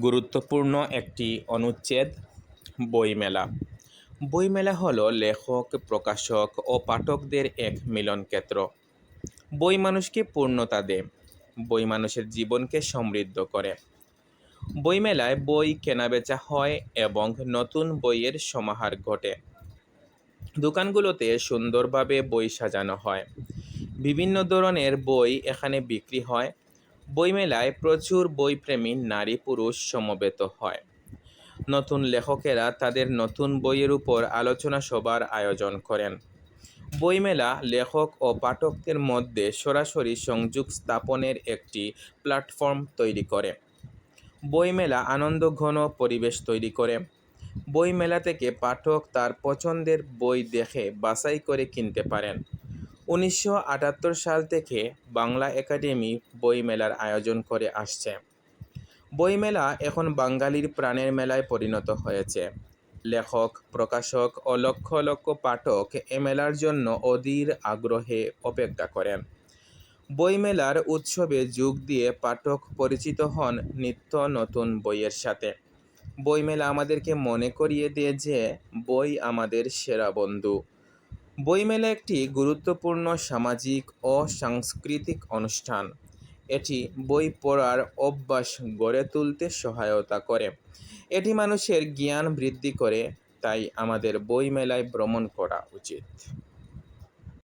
গুরুত্বপূর্ণ একটি অনুচ্ছেদ, বইমেলা। বইমেলা হলো লেখক, প্রকাশক ও পাঠকদের এক মিলনক্ষেত্র বই মানুষকে পূর্ণতা দেয়, বই মানুষের জীবনকে সমৃদ্ধ করে। বইমেলায় বই কেনাবেচা হয় এবং নতুন বইয়ের সমাহার ঘটে। দোকানগুলোতে সুন্দরভাবে বই সাজানো হয়। বিভিন্ন ধরনের বই এখানে বিক্রি হয়। বইমেলায় প্রচুর বইপ্রেমী নারী পুরুষ সমবেত হয়। নতুন লেখকেরা তাদের নতুন বইয়ের উপর আলোচনা সভার আয়োজন করেন। বইমেলা লেখক ও পাঠকদের মধ্যে সরাসরি সংযোগ স্থাপনের একটি প্ল্যাটফর্ম তৈরি করে। বইমেলা আনন্দঘন পরিবেশ তৈরি করে। বইমেলা থেকে পাঠক তার পছন্দের বই দেখে বাছাই করে কিনতে পারেন। উনিশশো আটাত্তর সাল থেকে বাংলা একাডেমি বইমেলার আয়োজন করে আসছে। বইমেলা এখন বাঙালির প্রাণের মেলায় পরিণত হয়েছে। লেখক, প্রকাশক ও লক্ষ লক্ষ পাঠক এ মেলার জন্য অধীর আগ্রহে অপেক্ষা করেন। বইমেলার উৎসবে যোগ দিয়ে পাঠক পরিচিত হন নিত্য নতুন বইয়ের সাথে। বইমেলা আমাদেরকে মনে করিয়ে দেয় যে বই আমাদের সেরা বন্ধু। বইমেলা একটি গুরুত্বপূর্ণ সামাজিক ও সাংস্কৃতিক অনুষ্ঠান। এটি বই পড়ার অভ্যাস গড়ে তুলতে সহায়তা করে। এটি মানুষের জ্ঞান বৃদ্ধি করে, তাই আমাদের বইমেলায় ভ্রমণ করা উচিত।